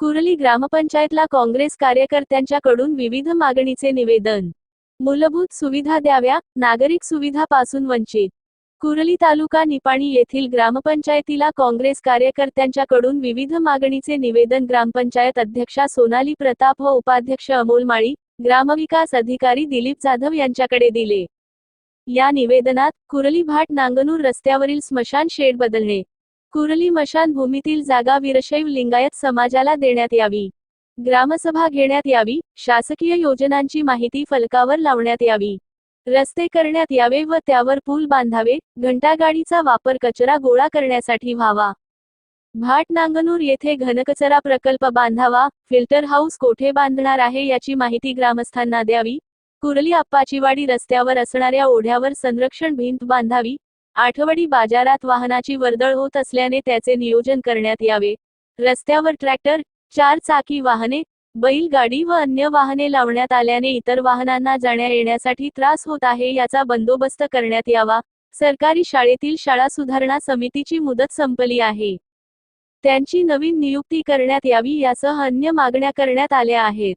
कुरली ग्रामपंचायतला काँग्रेस कार्यकर्त्यांच्याकडून विविध मागणीचे निवेदन. मूलभूत सुविधा द्याव्या नागरिक सुविधापासून वंचित. कुरली तालुका निपाणी येथील ग्रामपंचायतीला काँग्रेस कार्यकर्त्यांच्याकडून विविध मागणीचे निवेदन ग्रामपंचायत अध्यक्षा सोनाली प्रताप व उपाध्यक्ष अमोल माळी ग्रामविकास अधिकारी दिलीप जाधव यांच्याकडे दिले. या निवेदनात कुरली भाट नांगनूर रस्त्यावरील स्मशान शेड बदलणे कुरली मशान भूमीतील जागा वीरशैव लिंगायत समाजाला देण्यात यावी. ग्रामसभा घेण्यात यावी. शासकीय योजनांची माहिती फलकावर लावण्यात यावी. रस्ते करण्यात यावे व त्यावर पूल बांधावे. घंटागाडीचा वापर कचरा गोळा करण्यासाठी व्हावा. भाट नांगनूर येथे घनकचरा प्रकल्प बांधावा. फिल्टर हाऊस कोठे बांधणार आहे याची माहिती ग्रामस्थांना द्यावी. कुरली आप्पाचीवाडी रस्त्यावर असणाऱ्या ओढ्यावर संरक्षण भिंत बांधावी. आठवडी बाजारात वाहनाची वर्दळ होत असल्याने त्याचे नियोजन करण्यात यावे. रस्त्यावर ट्रॅक्टर चार चाकी वाहने बैलगाडी व अन्य वाहने लावण्यात आल्याने इतर वाहनांना जाण्या येण्यासाठी त्रास होत आहे याचा बंदोबस्त करण्यात यावा. सरकारी शाळेतील शाळा सुधारणा समितीची मुदत संपली आहे. त्यांची नवीन नियुक्ती करण्यात यावी यासह अन्य मागण्या करण्यात आल्या आहेत.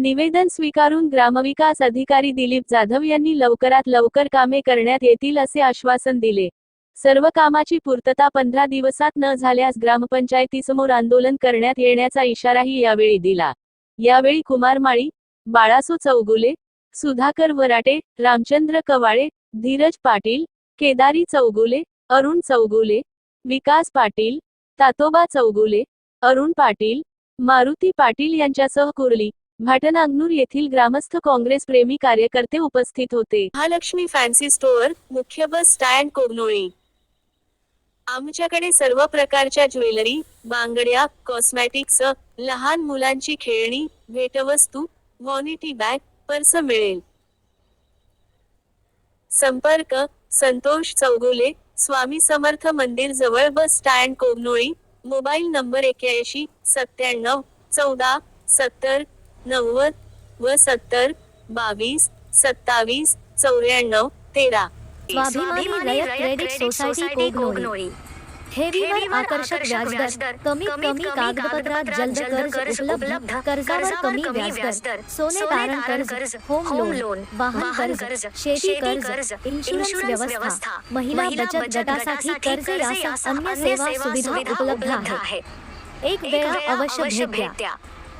निवेदन स्वीकारून ग्रामविकास अधिकारी दिलीप जाधव यांनी लवकरात लवकर कामे करण्यात येतील असे आश्वासन दिले. सर्व कामाची पूर्तता पंधरा दिवसात न झाल्यास ग्रामपंचायतीसमोर आंदोलन करण्यात येण्याचा इशाराही यावेळी दिला. यावेळी कुमार माळी बाळासो चौगुले सुधाकर वराटे रामचंद्र कवाळे धीरज पाटील केदारी चौगुले अरुण चौगुले विकास पाटील तातोबा चौगुले अरुण पाटील मारुती पाटील यांच्यासह कुर्ली भाटनागनूर येथील ग्रामस्थ काँग्रेस प्रेमी कार्यकर्ते उपस्थित होते. महालक्ष्मी फॅन्सी स्टोअर मुख्य बस स्टँड कोगनोळी आमच्याकडे सर्व प्रकारच्या ज्वेलरी बांगड्या कॉस्मॅटिक्स लहान मुलांची खेळणी भेटवस्तू व्हॉनिटी बॅग पर्स मिळेल. संपर्क संतोष चौगुले स्वामी समर्थ मंदिर जवळ bus stand Kognoli mobile number एक्याऐंशी सत्त्याण्णव चौदा सत्तर नव्वद व सत्तर बावीस सत्तावीस चौऱ्याण्णव तेरा. स्वाभिमानी रयत क्रेडिट सोसायटी कोगनोळी ठेवीवर आकर्षक व्याजदर. कमीत कमी कागदपत्रात जलद कर्ज उपलब्ध. कर्जावर कमी व्याजदर. सोने तारण कर्ज होम लोन वाहन कर्ज शेती कर्ज इन्शुरन्स व्यवस्था. महिला बचत गटासाठी कर्ज यासह अन्य सेवा सुविधा उपलब्ध आहे. एक वेळा अवश्य भेट द्या.